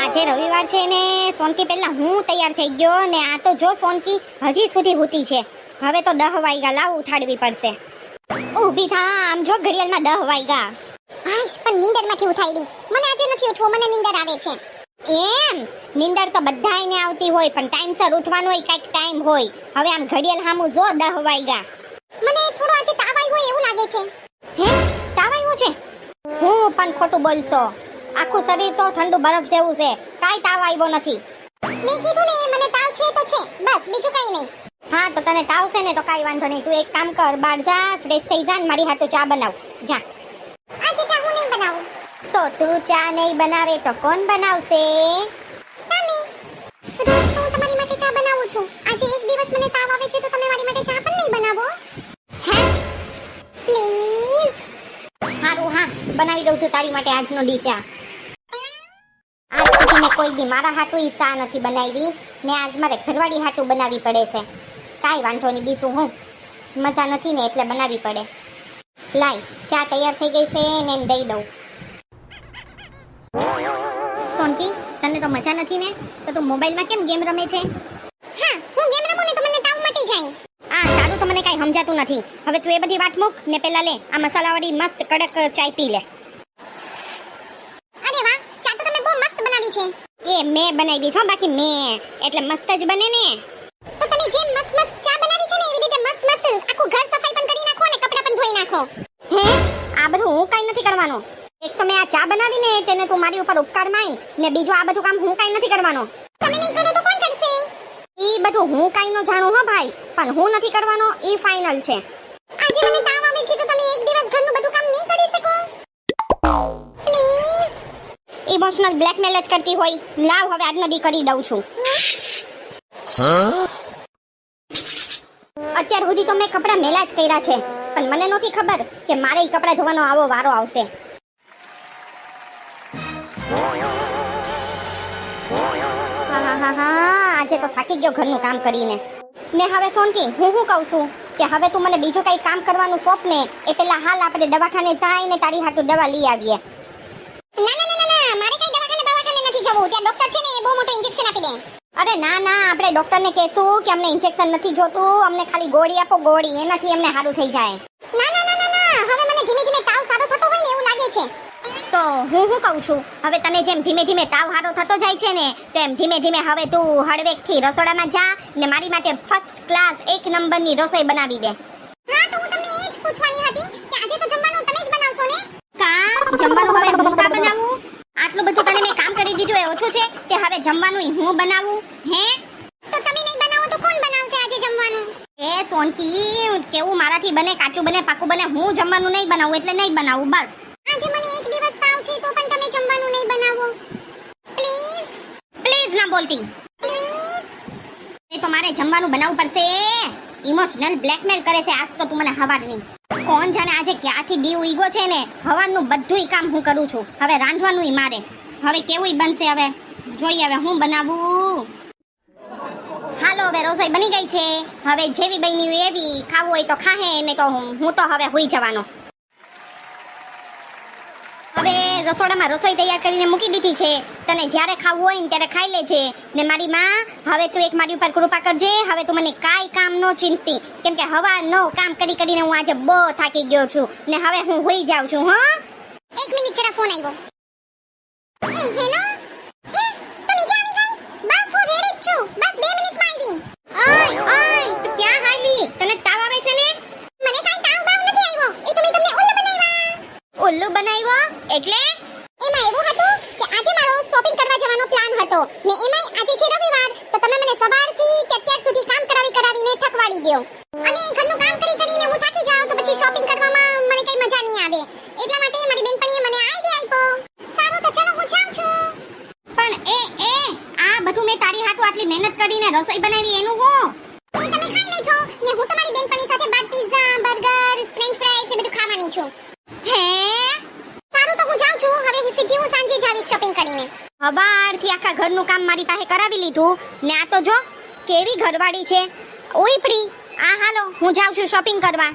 આજે રવિવાર છે ને સોનકી પહેલા હું તૈયાર થઈ ગયો ને આ તો જો સોનકી હજી સુધી હૂતી છે. હવે તો દહ વાગ્યા લાવ ઉઠાડવી પડશે. ઊભી થા આમ જો ઘડિયાળમાં દહ વાગ્યા આઈશ પણ નિંદરમાંથી ઉઠાડી મને આજે નથી ઉઠવું મને નિંદર આવે છે. એમ? નિંદર તો બધાયને આવતી હોય પણ ટાઈમસર ઉઠવાનું હોય કાંઈક ટાઈમ હોય. હવે આમ ઘડિયાળ સામું જો દહ વાગ્યા મને થોડો આજે તાવ આવ્યો હોય એવું લાગે છે. હે? તાવ આવ્યો છે? હું પણ ખોટું બોલશો. આખું શરીર તો ઠંડુ બરફ જેવું છે. કાઈ તાવ આવ્યો નથી. મેં કીધું ને મને તાવ છે તો છે. બસ બીજું કંઈ નહીં. હા તો તને તાવ છે ને તો કાઈ વાંધો નહીં. તું એક કામ કર બહાર જા ફ્રેશ થઈ જા ને મારી હાટુ ચા બનાવ. જા. આજે ચા હું નહીં બનાવું. તો તું ચા નહીં બનાવે તો કોણ બનાવશે? તમે. રોજ તો હું તમારી માટે ચા બનાવું છું. આજે એક દિવસ મને તાવ આવે છે તો તમે મારી માટે ચા પણ નહીં બનાવો. હે? પ્લીઝ. હારું હા. બનાવી દઉં છું તારી માટે આજનો ડી ચા. સુધી મેં કોઈ દી મારા હાટું ઈ ચા નથી બનાવી ને આજ મારે ઘરવાળી હાટું બનાવવી પડે છે. કાંઈ વાંધો નહીં બીજું હું. મજા નથી ને એટલે બનાવવી પડે. લાય ચા તૈયાર થઈ ગઈ છે ને એને દઈ દઉં. સોનકી તને તો મજા નથી ને? તો તું મોબાઈલમાં કેમ ગેમ રમે છે? હા હું ગેમ રમું ને તો મને તાવ મટી જાય. આ તારું તો મને કાંઈ સમજાતું નથી. હવે તું એ બધી વાત મૂક ને પેલા લે આ મસાલાવાળી મસ્ત કડક ચાય પી લે અરે વાહ ચા તો તમે બહુ મસ્ત બનાવી છે એ મેં બનાવી છો બાકી મેં. એટલે મસ્ત જ બને ને. તો તમે જેમ મસ્ત મસ્ત ચા બનાવી છે ને એવી રીતે મસ્ત મસ્ત આખું ઘર સફાઈ પણ કરી નાખો અને કપડાં પણ ધોઈ નાખો. હે? આ બધું હું કાંઈ નથી કરવાનું. એક તો મેં આ ચા બનાવી ને તેને તું મારી ઉપર ઉપકાર માન ને બીજું આ બધું કામ હું કાંઈ નથી કરવાનો. તમે નહીં કરો તો કોણ કરશે? ઈ બધું હું કાંઈ નો જાણું હો ભાઈ પણ હું નથી કરવાનો ઈ ફાઇનલ છે. ઇમોશનલ બ્લેકમેલ જ કરતી હોય, લાવ હવે આજનો દી કરી દઉં છું. અત્યાર સુધી તો મેં કપડાં મેલા જ કર્યા છે, પણ મને નહોતી ખબર કે મારે ઈ કપડાં ધોવાનો આવો વારો આવશે. આજે તો થાકી ગયો ઘરનું કામ કરીને. ને હવે સોનકી, હું શું કહું છું? કે હવે તું મને બીજું કંઈ કામ કરવાનું સોંપ ને એ પહેલાં હાલ આપણે દવાખાને જાય ને તારી હાટું દવા લઈ આવીએ ના ના ના ના ના મારે કઈ દવાખાને દવાખાને નથી જવું ત્યાં ડોક્ટર છે ને એ બહુ મોટું ઇન્જેક્શન આપી દે. અરે ના ના આપણે ડોક્ટરને કહેશું કે અમને ઇન્જેક્શન નથી જોતું. અમને ખાલી ગોળી આપો ગોળી. એનાથી અમને સારું થઈ જાય. ના ના ના ના ના. હવે મને ધીમે ધીમે તાવ સારો થતો હોય ને એવું લાગે છે. તો હું શું કહું છું? હવે તને જેમ ધીમે ધીમે તાવ હારો થતો જાય છે ને તેમ ધીમે ધીમે હવે તું હળવેકથી રસોડામાં જા ને મારી માટે ફર્સ્ટ ક્લાસ એક નંબરની રસોઈ બનાવી દે. હા તો હું તમને એ જ પૂછવાની હતી કે આજે તો જમવાનું તમે જ બનાવશો ને? કા? જમવાનું હવે હું કા બનાવું આટલું બધું તને મેં કામ કરી દીધું એ ઓછું છે કે હવે જમવાનું હું બનાવું? હે? તો તમે નહીં બનાવો તો કોણ બનાવશે આજે જમવાનું? એ સોનકી કેવું મારાથી બને કાચું બને પાકું બને હું જમવાનું નહીં બનાવું એટલે નહીં બનાવું બસ. આજે મને એક દિવસ તાવ છે તો પણ તમે જમવાનું નહીં બનાવો. પ્લીઝ. પ્લીઝ ના બોલતી. પ્લીઝ. એ તો મારે જમવાનું બનાવવું પડશે. ઇમોશનલ બ્લેકમેલ કરે છે આજ તો તું મને હવારની. કોણ જાણે આજે ક્યાંથી દી ઉઈગો છે ને હવાનું બધુંય કામ હું કરું છું. હવે રાંધવાનું મારે. હવે કેવું બનશે હવે? જોઈએ હવે, હું બનાવું? હાલો હવે, રસોઈ બની ગઈ છે. હવે જેવી બની એવી ખાવું હોય તો ખાહે, નહીં તો હું તો હવે હુઈ જવાનો. હવે રસોડામાં રસોઈ તૈયાર કરીને મૂકી દીધી છે. તને જ્યારે ખાવું હોય ને ત્યારે ખાઈ લેજે. ને મારી માં, હવે તું એક મારી ઉપર કૃપા કરજે. હવે તું મને કાંઈ કામ ન ચિંતી કેમ કે હવા નો કામ કરી કરીને હું આજે બહુ થાકી ગયો છું. ને હવે હું હોઈ જાઉં છું, હા? એક મિનિટ જરા ફોન આવ્યો હેલો બનાવ્યા એટલે એમાં એવું હતું કે આજે મારો શોપિંગ કરવા જવાનો પ્લાન હતો તમે મને સવારથી કે અત્યાર સુધી કામ કરાવી થકવાડી દો અને ઘરનું કામ કરી કરીને હું થાકી જાઉં તો પછી શોપિંગ કરવામાં મને કઈ મજા નહીં આવે એટલા માટે મારી બેનપણીએ મને આઈડિયા આપ્યો સારું તો ચલો હું જાઉં છું પણ એ એ આ બધું મેં તારી હાટુ આટલી મહેનત કરીને રસોઈ બનાવી એનું હું? એ તમે ખાઈ લેજો. ને હું તમારી બેનપણી સાથે બાદ પિઝા બર્ગર ફ્રેન્ચ ફ્રાઈઝ એ બધું ખાવાની છું. હે? સારું તો હું જાઉં છું. હવે સીધી હું સાંજે જાવી શોપિંગ કરીને. હબારથી આખા ઘરનું કામ મારી પાસે કરાવી લીધું. ને આ તો જો, કેવી ઘરવાળી છે. ઓય ફ્રી. આ હાલો, હું જાઉં છું શોપિંગ કરવા.